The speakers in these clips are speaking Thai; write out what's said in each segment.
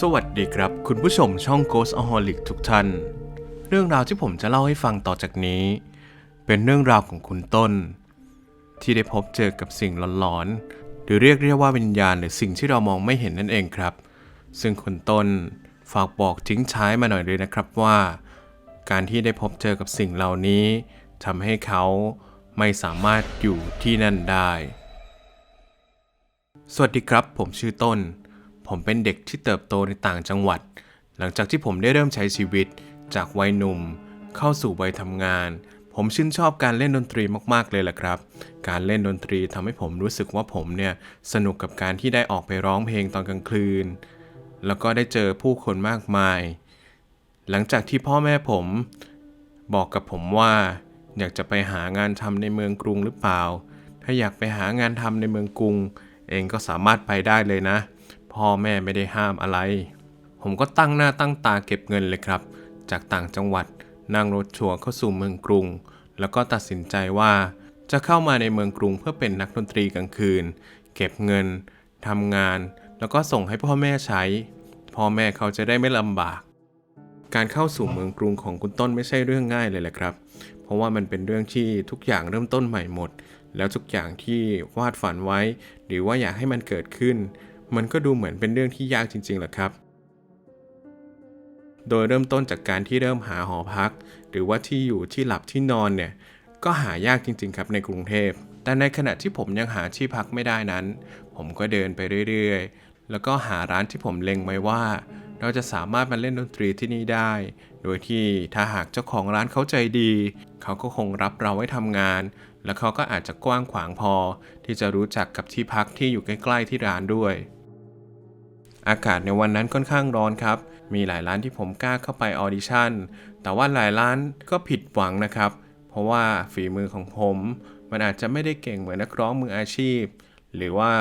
สวัสดีครับ คุณผู้ชมช่อง Ghost a h o l i c ทุกท่าน เรื่องราวที่ผมจะเล่าให้ฟังต่อจากนี้ เป็นเรื่องราวของคุณต้น ที่ได้พบเจอกับสิ่งหลอนๆ หรือเรียกเรียกว่าวิญญาณหรือสิ่งที่เรามองไม่เห็นนั่นเองครับ ซึ่งคุณต้นฝากบอกทิ้งท้ายมาหน่อยเลยนะครับว่า การที่ได้พบเจอกับสิ่งเหล่านี้ทำให้เขาไม่สามารถอยู่ที่นั่นได้ สวัสดีครับ ผมชื่อต้น ผมเป็นเด็กที่เติบโตในต่างจังหวัด หลังจากที่ผมได้เริ่มใช้ชีวิต จากวัยหนุ่ม เข้าสู่วัยทำงาน ผมชื่นชอบการเล่นดนตรีมากๆเลยแหละครับ การเล่นดนตรีทำให้ผมรู้สึกว่าผมเนี่ยสนุกกับการที่ได้ออกไปร้องเพลงตอนกลางคืน แล้วก็ได้เจอผู้คนมากมาย หลังจากที่พ่อแม่ผม บอกกับผมว่า อยากจะไปหางานทำในเมืองกรุงหรือเปล่า ถ้าอยากไปหางานทำในเมืองกรุง เองก็สามารถไปได้เลยนะ พ่อแม่ไม่ได้ห้ามอะไร ผมก็ตั้งหน้าตั้งตาเก็บเงินเลยครับ จากต่างจังหวัดนั่งรถทัวร์เข้าสู่เมืองกรุง แล้วก็ตัดสินใจว่า จะเข้ามาในเมืองกรุงเพื่อเป็นนักดนตรีกลางคืน เก็บเงินทำงาน แล้วก็ส่งให้พ่อแม่ใช้ พ่อแม่เขาจะได้ไม่ลำบาก การเข้าสู่เมืองกรุงของคุณต้นไม่ใช่เรื่องง่ายเลยแหละครับ เพราะว่ามันเป็นเรื่องที่ทุกอย่างเริ่มต้นใหม่หมด แล้วทุกอย่างที่วาดฝันไว้ หรือว่าอยากให้มันเกิดขึ้น มันก็ดูเหมือนเป็นเรื่องที่ยากจริงๆแหละครับ โดยเริ่มต้นจากการที่เริ่มหาหอพัก หรือว่าที่อยู่ที่หลับที่นอนเนี่ยก็หายากจริงๆครับในกรุงเทพ แต่ในขณะที่ผมยังหาที่พักไม่ได้นั้น ผมก็เดินไปเรื่อยๆ แล้วก็หาร้านที่ผมเล็งไว้ว่า เราจะสามารถมาเล่นดนตรีที่นี่ได้ โดยที่ถ้าหากเจ้าของร้านเขาใจดี เขาก็คงรับเราไว้ทำงาน แล้วเขาก็อาจจะกว้างขวางพอ ที่จะรู้จักกับที่พักที่อยู่ใกล้ๆที่ร้านด้วย อากาศในวันนั้นค่อนข้างร้อนครับ มีหลายร้านที่ผมกล้าเข้าไปออดิชั่น แต่ว่าหลายร้านก็ผิดหวังนะครับ เพราะว่าฝีมือของผม มันอาจจะไม่ได้เก่งเหมือนนักร้องมืออาชีพ หรือว่า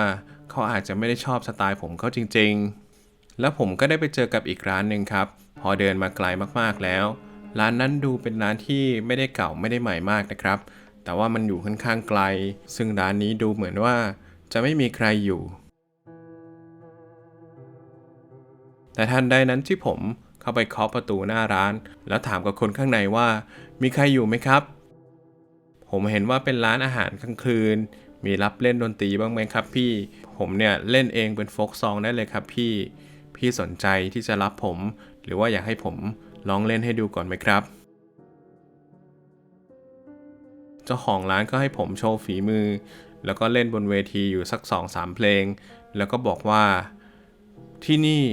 เขาอาจจะไม่ได้ชอบสไตล์ผมเขาจริง ๆ แล้วผมก็ได้ไปเจอกับอีกร้านหนึ่งครับ พอเดินมาไกลมากๆแล้ว ร้านนั้นดูเป็นร้านที่ไม่ได้เก่าไม่ได้ใหม่มากนะครับ แต่ว่ามันอยู่ค่อนข้างไกล ซึ่งร้านนี้ดูเหมือนว่าจะไม่มีใครอยู่ แต่ทันใดนั้นที่ผมเข้าไปเคาะประตูหน้าร้าน แล้วถามกับคนข้างในว่า มีใครอยู่ไหมครับ ผมเห็นว่าเป็นร้านอาหารกลางคืน มีรับเล่นดนตรีบ้างไหมครับพี่ ผมเนี่ยเล่นเองเป็นโฟกซองได้เลยครับพี่ พี่สนใจที่จะรับผม หรือว่าอยากให้ผมลองเล่นให้ดูก่อนไหมครับ เจ้าของร้านก็ให้ผมโชว์ฝีมือ แล้วก็เล่นบนเวทีอยู่สัก2อสามเพลง แล้วก็บอกว่าที่นี่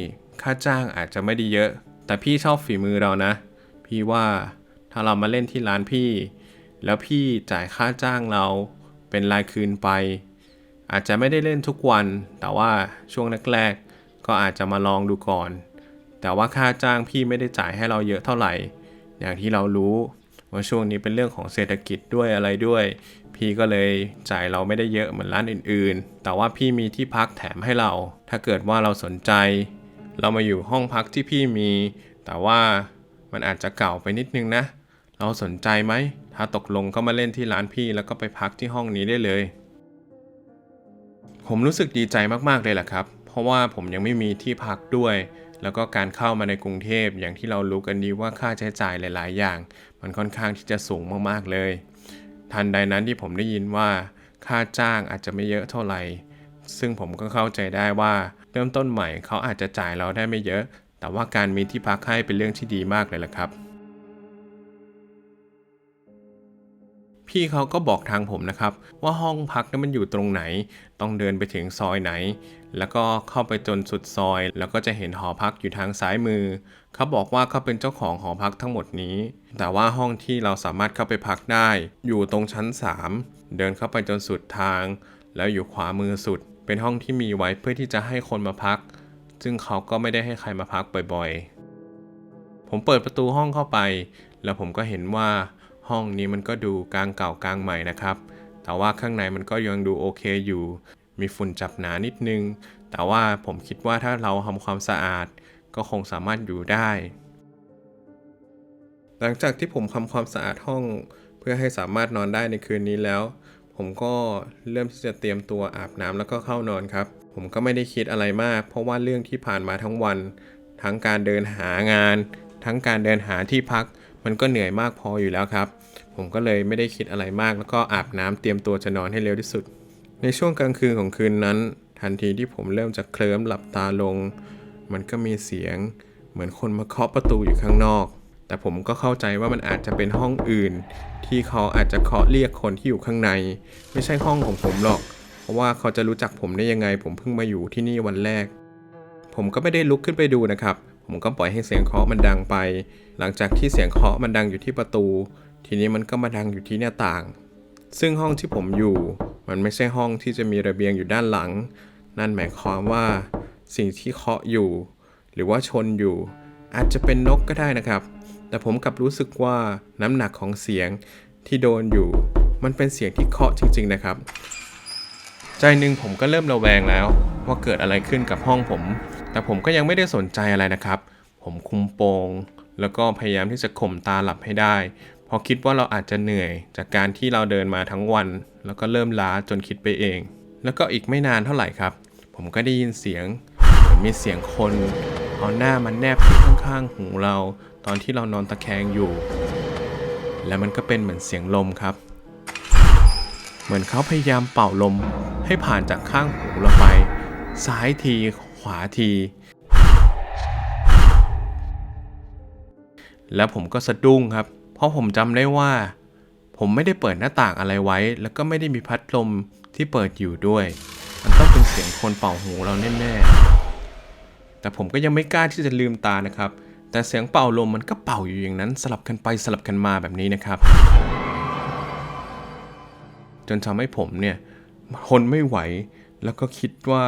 ค่าจ้างอาจจะไม่ได้เยอะ แต่พี่ชอบฝีมือเรานะ พี่ว่าถ้าเรามาเล่นที่ร้านพี่ แล้วพี่จ่ายค่าจ้างเราเป็นรายคืนไป อาจจะไม่ได้เล่นทุกวัน แต่ว่าช่วงแรกๆก็อาจจะมาลองดูก่อน แต่ว่าค่าจ้างพี่ไม่ได้จ่ายให้เราเยอะเท่าไหร่ อย่างที่เรารู้ว่าช่วงนี้เป็นเรื่องของเศรษฐกิจด้วยอะไรด้วย พี่ก็เลยจ่ายเราไม่ได้เยอะเหมือนร้านอื่นๆ แต่ว่าพี่มีที่พักแถมให้เรา ถ้าเกิดว่าเราสนใจ เรามาอยู่ห้องพักที่พี่มี แต่ว่ามันอาจจะเก่าไปนิดนึงนะ เราสนใจไหม ถ้าตกลงก็มาเล่นที่ร้านพี่แล้วก็ไปพักที่ห้องนี้ได้เลย ผมรู้สึกดีใจมากๆเลยแหละครับ เพราะว่าผมยังไม่มีที่พักด้วย แล้วก็การเข้ามาในกรุงเทพอย่างที่เรารู้กันดีว่าค่าใช้จ่ายหลาย ๆ อย่าง มันค่อนข้างที่จะสูงมากๆเลย ทันใดนั้นที่ผมได้ยินว่า ค่าจ้างอาจจะไม่เยอะเท่าไหร่ ซึ่งผมก็เข้าใจได้ว่า เริ่มต้นใหม่เขาอาจจะจ่ายเราได้ไม่เยอะ แต่ว่าการมีที่พักให้เป็นเรื่องที่ดีมากเลยละครับ พี่เขาก็บอกทางผมนะครับ ว่าห้องพักนั้นมันอยู่ตรงไหน ต้องเดินไปถึงซอยไหน แล้วก็เข้าไปจนสุดซอย แล้วก็จะเห็นหอพักอยู่ทางซ้ายมือ เขาบอกว่าเขาเป็นเจ้าของหอพักทั้งหมดนี้ แต่ว่าห้องที่เราสามารถเข้าไปพักได้ อยู่ตรงชั้น 3 เดินเข้าไปจนสุดทาง แล้วอยู่ขวามือสุด เป็นห้องที่มีไว้เพื่อที่จะให้คนมาพัก ซึ่งเขาก็ไม่ได้ให้ใครมาพักบ่อยๆ ผมเปิดประตูห้องเข้าไป แล้วผมก็เห็นว่าห้องนี้มันก็ดูกลางเก่ากลางใหม่นะครับ แต่ว่าข้างในมันก็ยังดูโอเคอยู่ มีฝุ่นจับหนานิดนึง แต่ว่าผมคิดว่าถ้าเราทำความสะอาด ก็คงสามารถอยู่ได้ หลังจากที่ผมทำความสะอาดห้อง เพื่อให้สามารถนอนได้ในคืนนี้แล้ว ผมก็เริ่มที่จะเตรียมตัวอาบน้ำแล้วก็เข้านอนครับ ผมก็ไม่ได้คิดอะไรมาก เพราะว่าเรื่องที่ผ่านมาทั้งวัน ทั้งการเดินหางาน ทั้งการเดินหาที่พัก มันก็เหนื่อยมากพออยู่แล้วครับ ผมก็เลยไม่ได้คิดอะไรมาก แล้วก็อาบน้ำเตรียมตัวจะนอนให้เร็วที่สุด ในช่วงกลางคืนของคืนนั้น ทันทีที่ผมเริ่มจะเคลิ้มหลับตาลง มันก็มีเสียง เหมือนคนมาเคาะประตูอยู่ข้างนอก แต่ผมก็เข้าใจว่ามันอาจจะเป็นห้องอื่น ที่เขาอาจจะเคาะเรียกคนที่อยู่ข้างใน ไม่ใช่ห้องของผมหรอก เพราะว่าเขาจะรู้จักผมได้ยังไง ผมเพิ่งมาอยู่ที่นี่วันแรก ผมก็ไม่ได้ลุกขึ้นไปดูนะครับ ผมก็ปล่อยให้เสียงเคาะมันดังไป หลังจากที่เสียงเคาะมันดังอยู่ที่ประตู ทีนี้มันก็มาดังอยู่ที่หน้าต่าง ซึ่งห้องที่ผมอยู่ มันไม่ใช่ห้องที่จะมีระเบียงอยู่ด้านหลัง นั่นหมายความว่า สิ่งที่เคาะอยู่ หรือว่าชนอยู่ อาจจะเป็นนกก็ได้นะครับ แต่ผมกลับรู้สึกว่าน้ำหนักของเสียงที่โดนอยู่ มันเป็นเสียงที่เคาะจริง ๆ นะครับ ใจหนึ่งผมก็เริ่มระแวงแล้ว ว่าเกิดอะไรขึ้นกับห้องผม แต่ผมก็ยังไม่ได้สนใจอะไรนะครับ ผมคุมโปง แล้วก็พยายามที่จะข่มตาหลับให้ได้ เพราะคิดว่าเราอาจจะเหนื่อย จากการที่เราเดินมาทั้งวัน แล้วก็เริ่มล้าจนคิดไปเอง แล้วก็อีกไม่นานเท่าไหร่ครับ ผมก็ได้ยินเสียงมีเสียงคน เอาหน้ามันแนบที่ข้างๆ หูเรา ตอนที่เรานอนตะแคงอยู่ และมันก็เป็นเหมือนเสียงลมครับ เหมือนเขาพยายามเป่าลมให้ผ่านจากข้างหูเราไป ซ้ายทีขวาที แล้วผมก็สะดุ้งครับ เพราะผมจำได้ว่า ผมไม่ได้เปิดหน้าต่างอะไรไว้ แล้วก็ไม่ได้มีพัดลมที่เปิดอยู่ด้วย มันต้องเป็นเสียงคนเป่าหูเราแน่ๆ แต่ผมก็ยังไม่กล้าที่จะลืมตานะครับ แต่เสียงเป่าลมมันก็เป่าอยู่อย่างนั้นสลับกันไปสลับกันมาแบบนี้นะครับ จนทำให้ผมเนี่ยทนไม่ไหว แล้วก็คิดว่า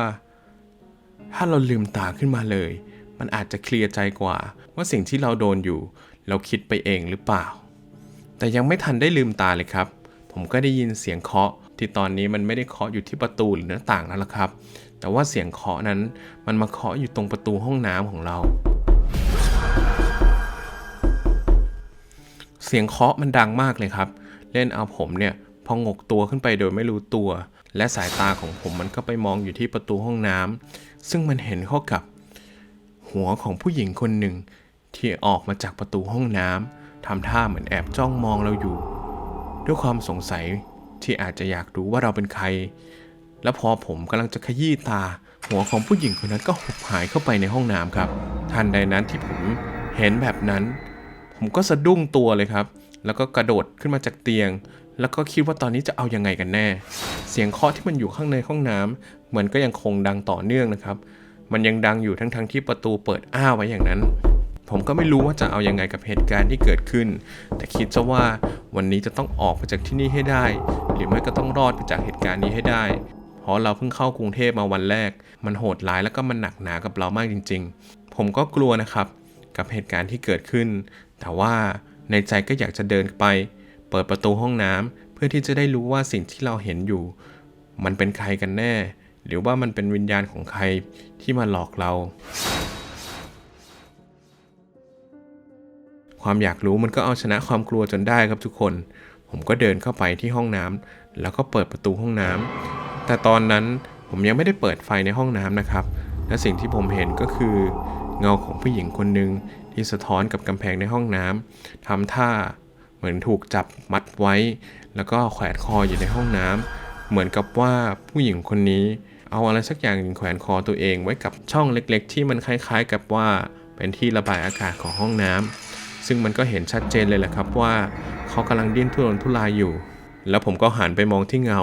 ถ้าเราลืมตาขึ้นมาเลย มันอาจจะเคลียร์ใจกว่า ว่าสิ่งที่เราโดนอยู่ เราคิดไปเองหรือเปล่า แต่ยังไม่ทันได้ลืมตาเลยครับ ผมก็ได้ยินเสียงเคาะที่ตอนนี้มันไม่ได้เคาะอยู่ที่ประตูหรือหน้าต่างแล้วละครับ แต่ว่าเสียงเคาะนั้นมันมาเคาะอยู่ตรงประตูห้องน้ำของเรา เสียงเคาะมันดังมากเลยครับ เล่นเอาผมเนี่ยพองกตัวขึ้นไปโดยไม่รู้ตัว และสายตาของผมมันก็ไปมองอยู่ที่ประตูห้องน้ำซึ่งมันเห็นเข้ากับ หัวของผู้หญิงคนหนึ่งที่ออกมาจากประตูห้องน้ำทำท่าเหมือนแอบจ้องมองเราอยู่ ด้วยความสงสัยที่อาจจะอยากรู้ว่าเราเป็นใคร และพอผมกำลังจะขยี้ตา หัวของผู้หญิงคนนั้นก็หบหายเข้าไปในห้องน้ำครับ ทันใดนั้นที่ผมเห็นแบบนั้น ผมก็สะดุ้งตัวเลยครับ แล้วก็กระโดดขึ้นมาจากเตียง แล้วก็คิดว่าตอนนี้จะเอายังไงกันแน่ เสียงเคาะที่มันอยู่ข้างในห้องน้ำเหมือนก็ยังคงดังต่อเนื่องนะครับ มันยังดังอยู่ทั้งๆทที่ประตูเปิดอ้าไว้อย่างนั้นผมก็ไม่รู้ว่าจะเอายังไงกับเหตุการณ์ที่เกิดขึ้น แต่คิดซะว่าวันนี้จะต้องออกไปจากที่นี่ให้ได้ หรือไม่ก็ต้องรอดไปจากเหตุการณ์นี้ให้ได้ เพราะเราเพิ่งเข้ากรุงเทพมาวันแรก มันโหดร้ายแล้วก็มันหนักหนากับเรามากจริง ๆ ผมก็กลัวนะครับกับเหตุการณ์ที่เกิดขึ้น แต่ว่าในใจก็อยากจะเดินไป เปิดประตูห้องน้ำเพื่อที่จะได้รู้ว่าสิ่งที่เราเห็นอยู่ มันเป็นใครกันแน่ หรือว่ามันเป็นวิญญาณของใครที่มาหลอกเรา ความอยากรู้มันก็เอาชนะความกลัวจนได้ครับทุกคน ผมก็เดินเข้าไปที่ห้องน้ำแล้วก็เปิดประตูห้องน้ำ แต่ตอนนั้นผมยังไม่ได้เปิดไฟในห้องน้ำนะครับ และสิ่งที่ผมเห็นก็คือ เงาของผู้หญิงคนหนึ่งที่สะท้อนกับกำแพงในห้องน้ำทำท่าเหมือนถูกจับมัดไว้ แล้วก็แขวนคออยู่ในห้องน้ำเหมือนกับว่าผู้หญิงคนนี้เอาอะไรสักอย่างแขวนคอตัวเองไว้กับช่องเล็ก ๆ ที่มันคล้าย ๆ กับว่าเป็นที่ระบายอากาศของห้องน้ำซึ่งมันก็เห็นชัดเจนเลยแหละครับว่าเขากำลังดิ้นทุรนทุรายอยู่ แล้วผมก็หันไปมองที่เงา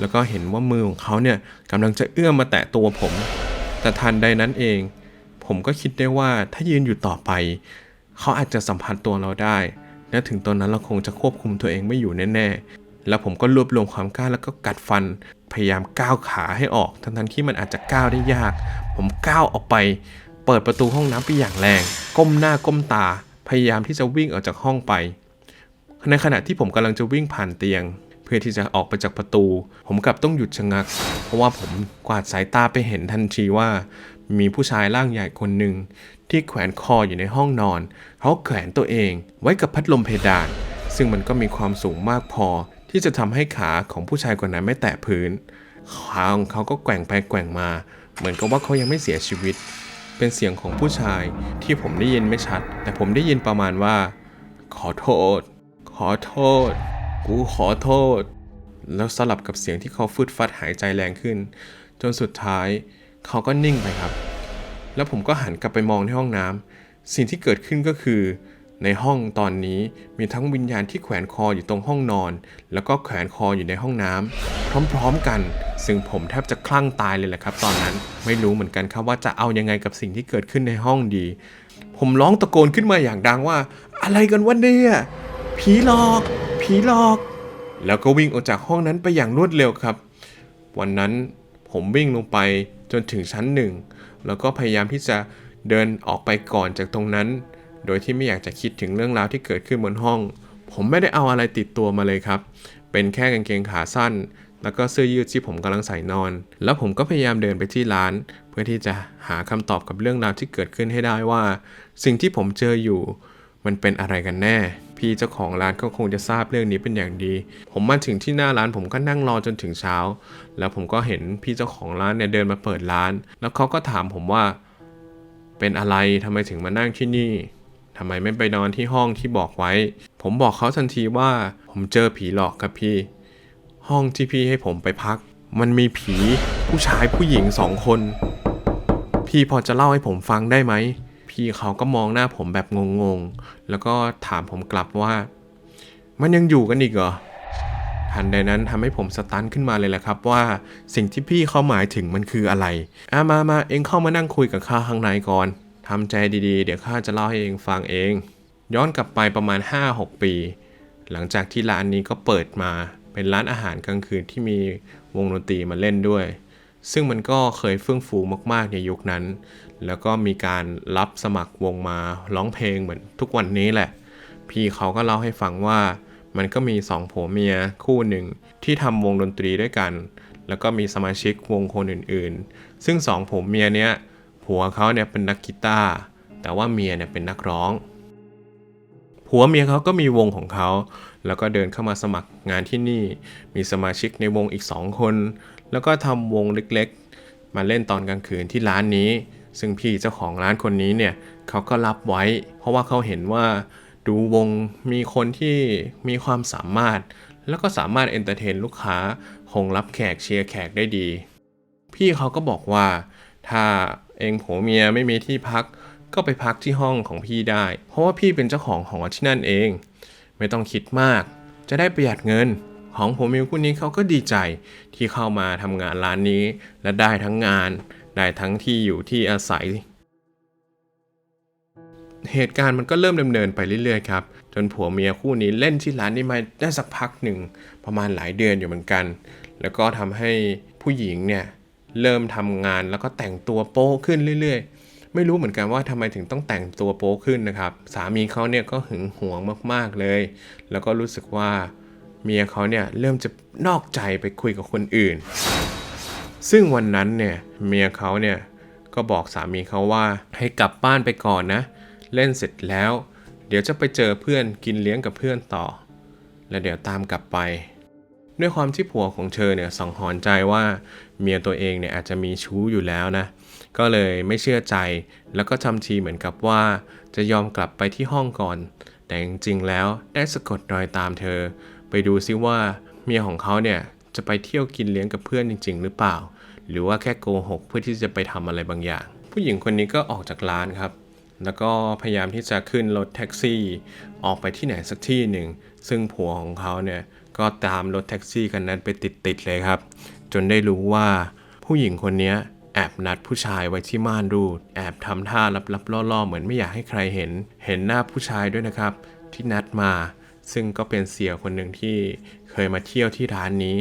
แล้วก็เห็นว่ามือของเขาเนี่ยกำลังจะเอื้อมมาแตะตัวผม แต่ทันใดนั้นเอง ผมก็คิดได้ว่าถ้ายืนอยู่ต่อไป เขาอาจจะสัมผัสตัวเราได้และถึงตอนนั้นเราคงจะควบคุมตัวเองไม่อยู่แน่ๆ แล้วผมก็รวบรวมความกล้าแล้วก็กัดฟัน พยายามก้าวขาให้ออก ทั้งๆที่มันอาจจะก้าวได้ยาก ผมก้าวออกไป เปิดประตูห้องน้ำไปอย่างแรง ก้มหน้าก้มตา พยายามที่จะวิ่งออกจากห้องไป ในขณะที่ผมกำลังจะวิ่งผ่านเตียง เพื่อที่จะออกไปจากประตู ผมกลับต้องหยุดชะงัก เพราะว่าผมกวาดสายตาไปเห็นทันทีว่า มีผู้ชายร่างใหญ่คนหนึ่งที่แขวนคออยู่ในห้องนอน เขาแขวนตัวเองไว้กับพัดลมเพดาน ซึ่งมันก็มีความสูงมากพอ ที่จะทำให้ขาของผู้ชายคนนั้นไม่แตะพื้นขาของเขาก็แกว่งไปแกว่งมา เหมือนกับว่าเขายังไม่เสียชีวิต เป็นเสียงของผู้ชายที่ผมได้ยินไม่ชัด แต่ผมได้ยินประมาณว่า ขอโทษ ขอโทษ กูขอโทษ แล้วสลับกับเสียงที่เขาฟึดฟัดหายใจแรงขึ้น จนสุดท้ายเขาก็นิ่งไปครับ แล้วผมก็หันกลับไปมองในห้องน้ำสิ่งที่เกิดขึ้นก็คือ ในห้องตอนนี้มีทั้งวิญญาณที่แขวนคออยู่ตรงห้องนอน แล้วก็แขวนคออยู่ในห้องน้ำพร้อมๆกัน ซึ่งผมแทบจะคลั่งตายเลยแหละครับ ตอนนั้นไม่รู้เหมือนกันครับว่าจะเอายังไงกับสิ่งที่เกิดขึ้นในห้องดี ผมร้องตะโกนขึ้นมาอย่างดังว่า อะไรกันวะเนี่ย ผีหลอก ผีหลอก แล้วก็วิ่งออกจากห้องนั้นไปอย่างรวดเร็วครับ วันนั้นผมวิ่งลงไปจนถึงชั้นหนึ่ง แล้วก็พยายามที่จะเดินออกไปก่อนจากตรงนั้น โดยที่ไม่อยากจะคิดถึงเรื่องราวที่เกิดขึ้นบนห้อง ผมไม่ได้เอาอะไรติดตัวมาเลยครับ เป็นแค่กางเกงขาสั้น แล้วก็เสื้อยืดที่ผมกำลังใส่นอน แล้วผมก็พยายามเดินไปที่ร้าน เพื่อที่จะหาคำตอบกับเรื่องราวที่เกิดขึ้นให้ได้ว่า สิ่งที่ผมเจออยู่ มันเป็นอะไรกันแน่ พี่เจ้าของร้านก็คงจะทราบเรื่องนี้เป็นอย่างดี ผมมาถึงที่หน้าร้านผมก็นั่งรอจนถึงเช้า แล้วผมก็เห็นพี่เจ้าของร้านเนี่ยเดินมาเปิดร้าน แล้วเขาก็ถามผมว่า เป็นอะไรทำไมถึงมานั่งที่นี่ทำไมไม่ไปนอนที่ห้องที่บอกไว้ ผมบอกเขาทันทีว่า ผมเจอผีหลอกครับพี่ ห้องที่พี่ให้ผมไปพัก มันมีผีผู้ชายผู้หญิงสองคน พี่พอจะเล่าให้ผมฟังได้ไหม พี่เขาก็มองหน้าผมแบบงงๆ แล้วก็ถามผมกลับว่า มันยังอยู่กันอีกเหรอทันใดนั้นทำให้ผมสตันขึ้นมาเลยแหละครับว่าสิ่งที่พี่เขาหมายถึงมันคืออะไรอะมามาเองเข้ามานั่งคุยกับข้าข้างในก่อนทำใจดีๆ เดี๋ยวข้าจะเล่าให้เองฟังเอง ย้อนกลับไปประมาณ 5-6 ปี หลังจากที่ร้านนี้ก็เปิดมาเป็นร้านอาหารกลางคืนที่มีวงดนตรีมาเล่นด้วย ซึ่งมันก็เคยเฟื่องฟูมากๆในยุคนั้น แล้วก็มีการรับสมัครวงมาร้องเพลงเหมือนทุกวันนี้แหละ พี่เขาก็เล่าให้ฟังว่ามันก็มีสองผัวเมียคู่หนึ่งที่ทำวงดนตรีด้วยกัน แล้วก็มีสมาชิกวงคนอื่นๆ ซึ่งสองผัวเมียเนี้ยผัวเขาเนี่ยเป็นนักกีตาร์แต่ว่าเมียเนี่ยเป็นนักร้องผัวเมียเขาก็มีวงของเขา แล้วก็เดินเข้ามาสมัครงานที่นี่ มีสมาชิกในวงอีกสองคน แล้วก็ทำวงเล็กๆ มาเล่นตอนกลางคืนที่ร้านนี้ ซึ่งพี่เจ้าของร้านคนนี้เนี่ยเขาก็รับไว้ เพราะว่าเขาเห็นว่าดูวงมีคนที่มีความสามารถ แล้วก็สามารถเอนเตอร์เทนลูกค้าคงรับแขกเชียร์แขกได้ดี พี่เขาก็บอกว่า ถ้าเองผัวเมียไม่มีที่พัก ก็ไปพักที่ห้องของพี่ได้ เพราะว่าพี่เป็นเจ้าของหอที่นั่นเอง ไม่ต้องคิดมาก จะได้ประหยัดเงิน ของผมมิวคู่นี้เขาก็ดีใจที่เข้ามาทำงานร้านนี้ และได้ทั้งงาน ได้ทั้งที่อยู่ที่อาศัย เหตุการณ์มันก็เริ่มดำเนินไปเรื่อยๆครับจนผัวเมียคู่นี้เล่นที่ร้านนี้มาได้สักพักหนึ่งประมาณหลายเดือนอยู่เหมือนกัน แล้วก็ทำให้ผู้หญิงเนี่ยเริ่มทำงานแล้วก็แต่งตัวโป๊ขึ้นเรื่อยๆ ไม่รู้เหมือนกันว่าทำไมถึงต้องแต่งตัวโป๊ขึ้นนะครับ สามีเขาเนี่ยก็หึงหวงมากๆเลย แล้วก็รู้สึกว่า เมียเขาเนี่ยเริ่มจะนอกใจไปคุยกับคนอื่น ซึ่งวันนั้นเนี่ยเมียเขาเนี่ยก็บอกสามีเขาว่าให้กลับบ้านไปก่อนนะ เล่นเสร็จแล้ว เดี๋ยวจะไปเจอเพื่อนกินเลี้ยงกับเพื่อนต่อ แล้วเดี๋ยวตามกลับไป ด้วยความที่ผัวของเธอเนี่ยสังหรณ์ใจว่าเมียตัวเองเนี่ยอาจจะมีชู้อยู่แล้วนะ ก็เลยไม่เชื่อใจแล้วก็ทำทีเหมือนกับว่า จะยอมกลับไปที่ห้องก่อน แต่จริงๆแล้วได้สะกดรอยตามเธอ ไปดูซิว่าเมียของเขาเนี่ยจะไปเที่ยวกินเลี้ยงกับเพื่อนจริง ๆ หรือเปล่า หรือว่าแค่โกหกเพื่อที่จะไปทำอะไรบางอย่าง ผู้หญิงคนนี้ก็ออกจากร้านครับ แล้วก็พยายามที่จะขึ้นรถแท็กซี่ ออกไปที่ไหนสักที่หนึ่ง ซึ่งผัวของเขาเนี่ยก็ตามรถแท็กซี่คันนั้นไปติดๆเลยครับ จนได้รู้ว่าผู้หญิงคนนี้แอบนัดผู้ชายไว้ที่ม่านรูด แอบทำท่าลับๆล่อๆ เหมือนไม่อยากให้ใครเห็น เห็นหน้าผู้ชายด้วยนะครับ ที่นัดมา ซึ่งก็เป็นเสียคนหนึ่งที่เคยมาเที่ยวที่ร้านนี้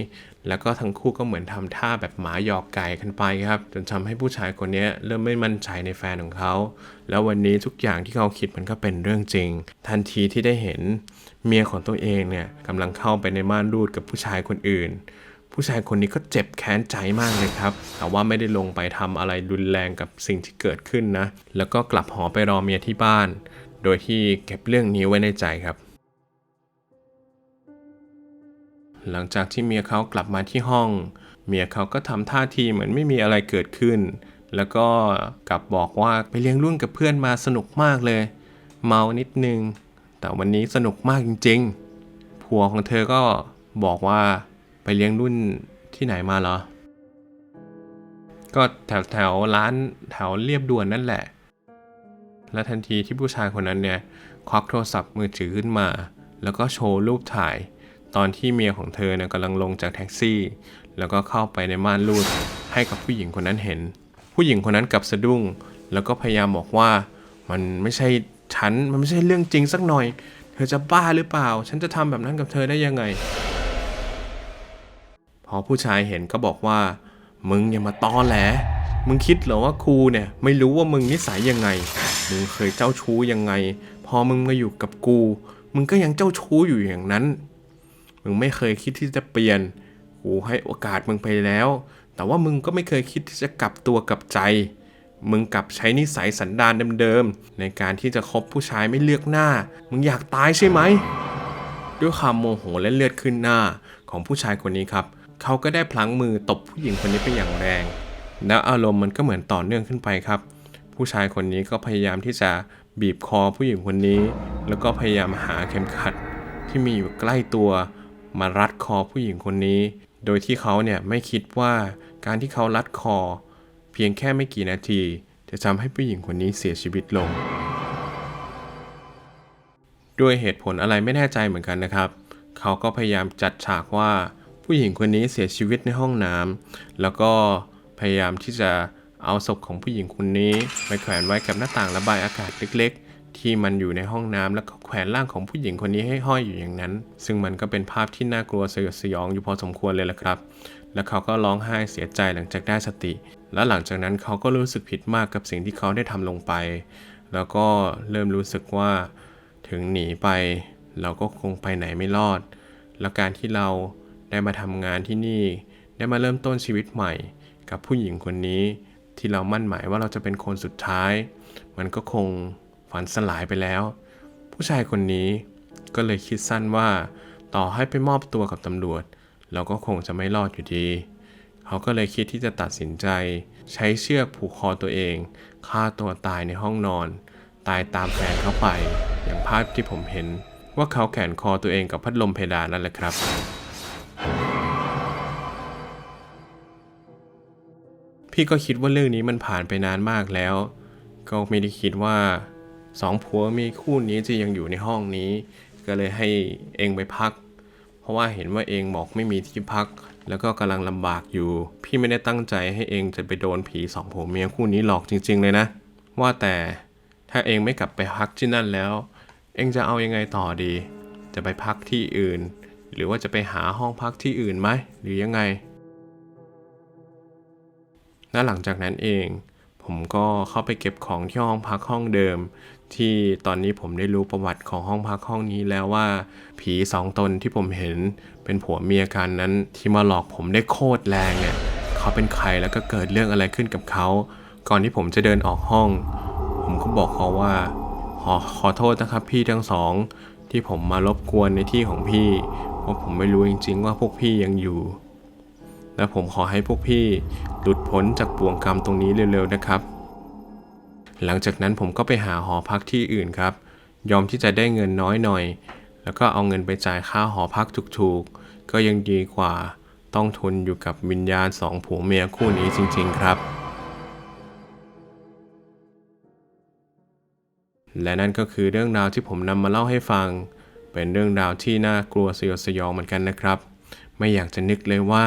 แล้วก็ทั้งคู่ก็เหมือนทำท่าแบบหมาหยอกไก่กันไปครับ จนทำให้ผู้ชายคนนี้เริ่มไม่มั่นใจในแฟนของเขา แล้ววันนี้ทุกอย่างที่เขาคิดมันก็เป็นเรื่องจริง ทันทีที่ได้เห็นเมียของตัวเองเนี่ยกำลังเข้าไปในม่านรูดกับผู้ชายคนอื่นผู้ชายคนนี้ก็เจ็บแค้นใจมากเลยครับ แต่ว่าไม่ได้ลงไปทำอะไรรุนแรงกับสิ่งที่เกิดขึ้นนะ แล้วก็กลับหอไปรอเมียที่บ้าน โดยที่เก็บเรื่องนี้ไว้ในใจครับ หลังจากที่เมียเขากลับมาที่ห้อง เมียเขาก็ทำท่าทีเหมือนไม่มีอะไรเกิดขึ้น แล้วก็กลับบอกว่าไปเลี้ยงรุ่นกับเพื่อนมาสนุกมากเลย เมานิดนึง แต่วันนี้สนุกมากจริงๆ ผัวของเธอก็บอกว่าไปเลี้ยงรุ่นที่ไหนมาเหรอ ก็แถวแถวร้านแถวเรียบด่วนนั่นแหละ และทันทีที่ผู้ชายคนนั้นเนี่ยควักโทรศัพท์มือถือขึ้นมา แล้วก็โชว์รูปถ่าย ตอนที่เมียของเธอเนี่ยกำลังลงจากแท็กซี่ แล้วก็เข้าไปในม่านรูดให้กับผู้หญิงคนนั้นเห็น ผู้หญิงคนนั้นกลับสะดุ้ง แล้วก็พยายามบอกว่ามันไม่ใช่ฉันมันไม่ใช่เรื่องจริงสักหน่อย เธอจะบ้าหรือเปล่า ฉันจะทำแบบนั้นกับเธอได้ยังไง พอผู้ชายเห็นก็บอกว่า มึงอย่ามาตอแหลมึงคิดเหรอว่าครูเนี่ยไม่รู้ว่ามึงนิสัยยังไง มึงเคยเจ้าชู้ยังไง พอมึงมาอยู่กับกู มึงก็ยังเจ้าชู้อยู่อย่างนั้น มึงไม่เคยคิดที่จะเปลี่ยนกูให้โอกาสมึงไปแล้ว แต่ว่ามึงก็ไม่เคยคิดที่จะกลับตัวกลับใจ มึงกลับใช้นิสัยสันดานเดิมๆในการที่จะคบผู้ชายไม่เลือกหน้า มึงอยากตายใช่ไหมด้วยความโมโหและเลือดขึ้นหน้าของผู้ชายคนนี้ครับเขาก็ได้พลั้งมือตบผู้หญิงคนนี้ไปอย่างแรงแล้วอารมณ์มันก็เหมือนต่อเนื่องขึ้นไปครับ ผู้ชายคนนี้ก็พยายามที่จะบีบคอผู้หญิงคนนี้ แล้วก็พยายามหาเข็มขัดที่มีอยู่ใกล้ตัว มารัดคอผู้หญิงคนนี้ โดยที่เขาเนี่ยไม่คิดว่าการที่เขารัดคอ เพียงแค่ไม่กี่นาที จะทำให้ผู้หญิงคนนี้เสียชีวิตลง ด้วยเหตุผลอะไรไม่แน่ใจเหมือนกันนะครับ เขาก็พยายามจัดฉากว่าผู้หญิงคนนี้เสียชีวิตในห้องน้ำแล้วก็พยายามที่จะเอาศพของผู้หญิงคนนี้ไปแขวนไว้กับหน้าต่างระบายอากาศเล็กๆ ที่มันอยู่ในห้องน้ำแล้วก็แขวนร่างของผู้หญิงคนนี้ให้ห้อยอยู่อย่างนั้น ซึ่งมันก็เป็นภาพที่น่ากลัวสยดสยองอยู่พอสมควรเลยละครับ แล้วเขาก็ร้องไห้เสียใจหลังจากได้สติ และหลังจากนั้นเขาก็รู้สึกผิดมากกับสิ่งที่เขาได้ทำลงไป แล้วก็เริ่มรู้สึกว่า ถึงหนีไป เราก็คงไปไหนไม่รอด แล้วการที่เราได้มาทำงานที่นี่ ได้มาเริ่มต้นชีวิตใหม่ กับผู้หญิงคนนี้ที่เรามั่นหมายว่าเราจะเป็นคนสุดท้าย มันก็คง ฝันสลายไปแล้ว ผู้ชายคนนี้ก็เลยคิดสั้นว่า ต่อให้ไปมอบตัวกับตำรวจ เราก็คงจะไม่รอดอยู่ดี เขาก็เลยคิดที่จะตัดสินใจ ใช้เชือกผูกคอตัวเองฆ่าตัวตายในห้องนอน ตายตามแฟนเขาไป อย่างภาพที่ผมเห็นว่าเขาแขวนคอตัวเองกับพัดลมเพดานนั่นแหละครับ พี่ก็คิดว่าเรื่องนี้มันผ่านไปนานมากแล้ว ก็ไม่ได้คิดว่า สองผัวเมียคู่นี้จะยังอยู่ในห้องนี้ ก็เลยให้เองไปพัก เพราะว่าเห็นว่าเองบอกไม่มีที่พัก แล้วก็กำลังลำบากอยู่ พี่ไม่ได้ตั้งใจให้เองจะไปโดนผีสองผัวเมียคู่นี้หลอกจริง ๆ เลยนะ ว่าแต่ถ้าเองไม่กลับไปพักที่นั่นแล้ว เองจะเอายังไงต่อดี จะไปพักที่อื่น หรือว่าจะไปหาห้องพักที่อื่นไหมหรือยังไงและหลังจากนั้นเอง ผมก็เข้าไปเก็บของที่ห้องพักห้องเดิม ที่ตอนนี้ผมได้รู้ประวัติของห้องพักห้องนี้แล้วว่า ผีสองตนที่ผมเห็นเป็นผัวเมียกันนั้นที่มาหลอกผมได้โคตรแรงเนี่ยเขาเป็นใครแล้วก็เกิดเรื่องอะไรขึ้นกับเขา ก่อนที่ผมจะเดินออกห้อง ผมก็บอกเขาว่า ขอขอโทษนะครับพี่ทั้งสองที่ผมมารบกวนในที่ของพี่เพราะผมไม่รู้จริง ๆ ว่าพวกพี่ยังอยู่ และผมขอให้พวกพี่หลุดพ้นจากบ่วงกรรมตรงนี้เร็วๆนะครับ หลังจากนั้นผมก็ไปหาหอพักที่อื่นครับ ยอมที่จะได้เงินน้อยหน่อย แล้วก็เอาเงินไปจ่ายค่าหอพักถูกๆ ก็ยังดีกว่าต้องทนอยู่กับวิญญาณสองผัวเมียคู่นี้จริงๆครับ และนั่นก็คือเรื่องราวที่ผมนำมาเล่าให้ฟัง เป็นเรื่องราวที่น่ากลัวสยดสยองเหมือนกันนะครับ ไม่อยากจะนึกเลยว่า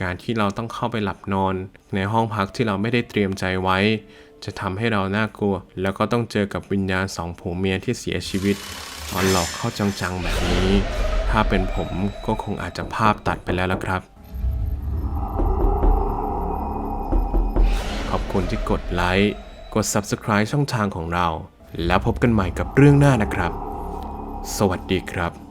การที่เราต้องเข้าไปหลับนอน ในห้องพักที่เราไม่ได้เตรียมใจไว้ จะทำให้เราน่ากลัว แล้วก็ต้องเจอกับวิญญาณสองผัวเมียที่เสียชีวิตตอนหลอกเข้าจังๆแบบนี้ ถ้าเป็นผมก็คงอาจจะภาพตัดไปแล้วละครับ ขอบคุณที่กดไลค์ กด Subscribe ช่องทางของเรา แล้วพบกันใหม่กับเรื่องหน้านะครับ สวัสดีครับ